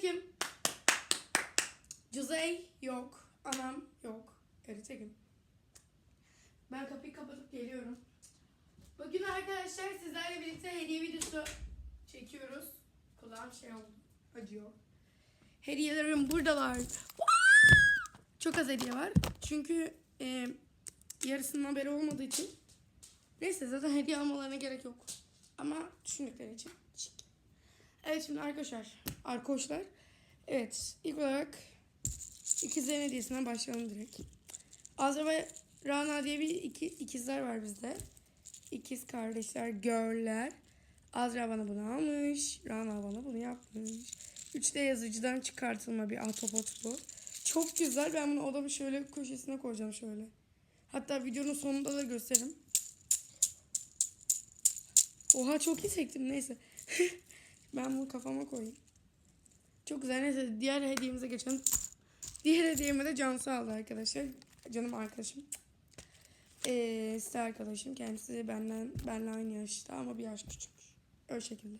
tekim. Cüzey yok. Anam yok. Eri tekim. Ben kapıyı kapatıp geliyorum. Bugün arkadaşlar sizlerle birlikte hediye videosu çekiyoruz. Kulağım şey oldu. Acıyor. Hediyelerim buradalar. Çok az hediye var. Çünkü e, yarısının haberi olmadığı için. Neyse zaten hediye almalarına gerek yok. Ama düşündükleri için. Evet şimdi arkadaşlar. Arkadaşlar. Evet ilk olarak ikizlerin hediyesinden başlayalım direkt. Azra Rana diye bir iki, ikizler var bizde. İkiz kardeşler, görler. Azra bana bunu almış. Rana bana bunu yapmış. 3D yazıcıdan çıkartılma bir ahtapot bu. Çok güzel. Ben bunu odamın şöyle köşesine koyacağım şöyle. Hatta videonun sonunda da gösteririm. Oha çok iyi çektim neyse. ben bunu kafama koyayım. Çok güzel neyse diğer hediyemize geçelim. Diğer hediyemi de Cansu aldı arkadaşlar. Canım arkadaşım. Ee, size arkadaşım. Kendisi benden benle aynı yaşta ama bir yaş küçükmüş. Öyle şekilde.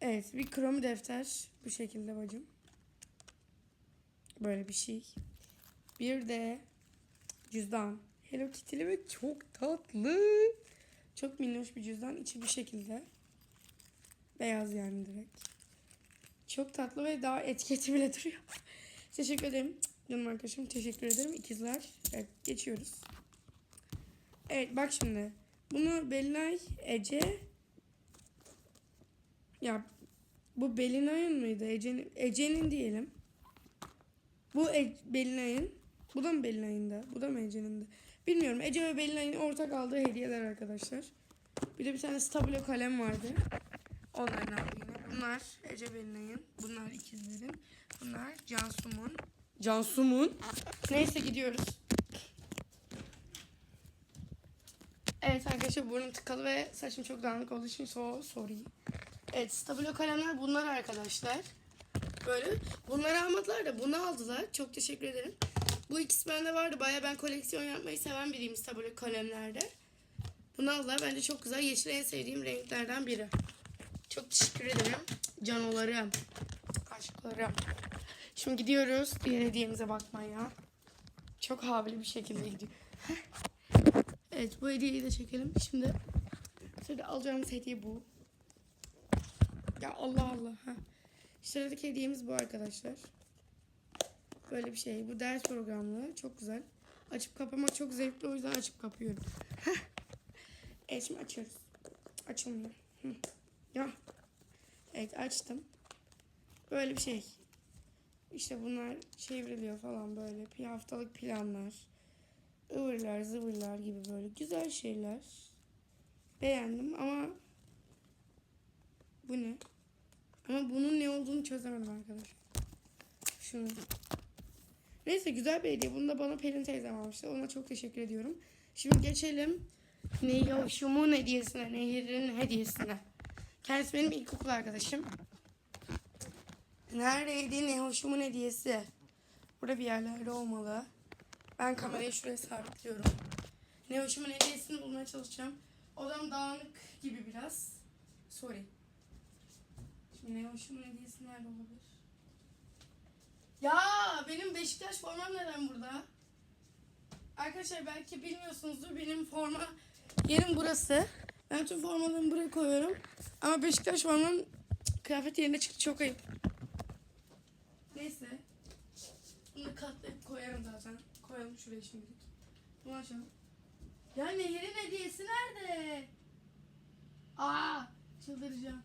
Evet bir kromi defter. Bu şekilde bacım. Böyle bir şey. Bir de cüzdan. Hello Kitty'li ve çok tatlı. Çok minnoş bir cüzdan. İçi bu şekilde. Beyaz yani direkt. Çok tatlı ve daha etiketi bile duruyor. Teşekkür ederim. Canım arkadaşım teşekkür ederim. İkizler. Evet geçiyoruz. Evet bak şimdi. Bunu Belinay, Ece ya bu Belinay'ın mıydı? Ece'nin Ece'nin diyelim. Bu e- Belinay'ın. Bu da mı Belinay'ın da? Bu da mı Ece'nin de? Bilmiyorum. Ece ve Belinay'ın ortak aldığı hediyeler arkadaşlar. Bir de bir tane stabilo kalem vardı. Onların aldı yine. Bunlar Ece Belinay'ın. Bunlar ikizlerin. Bunlar Cansu'mun. Cansu'mun. Neyse gidiyoruz. Evet arkadaşlar burnum tıkalı ve saçım çok dağınık olduğu için so sorry. Evet stabilo kalemler bunlar arkadaşlar. Böyle. Bunları almadılar da bunu aldılar. Çok teşekkür ederim. Bu ikisi bende vardı. Baya ben koleksiyon yapmayı seven biriyim stabilo kalemlerde. Bunu aldılar. Bence çok güzel. Yeşil en sevdiğim renklerden biri. Çok teşekkür ederim. Canolarım. Aşklarım. Şimdi gidiyoruz diğer hediyemize bakmaya. Çok havli bir şekilde gidiyor. evet bu hediyeyi de çekelim. Şimdi şimdi alacağımız hediye bu. Ya Allah Allah. Ha. Sıradaki hediyemiz bu arkadaşlar. Böyle bir şey. Bu ders programlı. Çok güzel. Açıp kapamak çok zevkli. O yüzden açıp kapıyorum. Heh. evet şimdi açıyoruz. Açılmıyor. Hı. Ya. Evet açtım. Böyle bir şey. İşte bunlar çevriliyor falan böyle. Bir haftalık planlar. ıvırlar zıvırlar gibi böyle güzel şeyler. Beğendim ama bu ne? Ama bunun ne olduğunu çözemedim arkadaşlar. Şunu. Neyse güzel bir hediye. Bunu da bana Pelin teyzem almıştı. Ona çok teşekkür ediyorum. Şimdi geçelim Neyoşumun hediyesine. Nehir'in hediyesine. Kendisi benim ilkokul arkadaşım. Neredeydi Nehoşumun hediyesi? Burada bir yerlerde olmalı. Ben kamerayı şuraya sabitliyorum. Nehoşumun hediyesini bulmaya çalışacağım. Odam dağınık gibi biraz. Sorry. Şimdi Nehoşumun hediyesi nerede olabilir? Ya benim Beşiktaş formam neden burada? Arkadaşlar belki bilmiyorsunuzdur benim forma yerim burası. Ben tüm formalarımı buraya koyuyorum. Ama Beşiktaş formam kıyafet yerine çıktı çok ayıp. Neyse. Bunu katlayıp koyarım zaten. Koyalım şuraya şimdilik. Bunu açalım. Ya Nehir'in hediyesi nerede? Aa, çıldıracağım.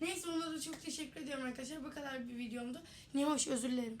Neyse ona da çok teşekkür ediyorum arkadaşlar. Bu kadar bir videomdu. Ne hoş özür dilerim.